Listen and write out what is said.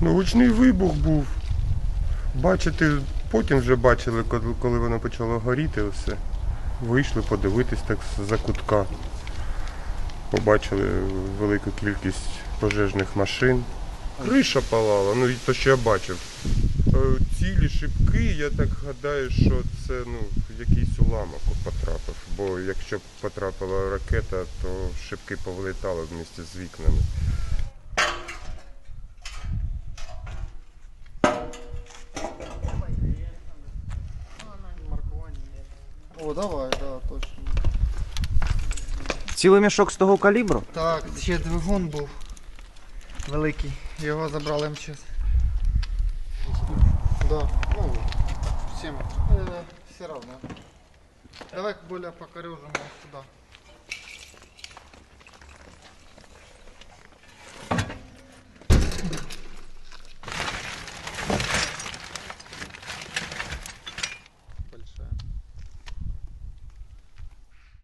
Ну, гучний вибух був. Бачити, потім вже бачили, коли, коли воно почало горіти, все. Вийшли подивитись так за кутка. Побачили велику кількість пожежних машин. Криша палала, ну і то, що я бачив. Е, Цілі шибки, я так гадаю, що це ну, якийсь уламок потрапив. Бо якщо б потрапила ракета, то шибки повилітали в місті з вікнами. О, давай, да, точно. Цілий мішок з того калібру? Так, ще двигун був великий. Його забрали МЧС. Да. Ну, всім. Е, все равно. Давай более покорежемо сюди.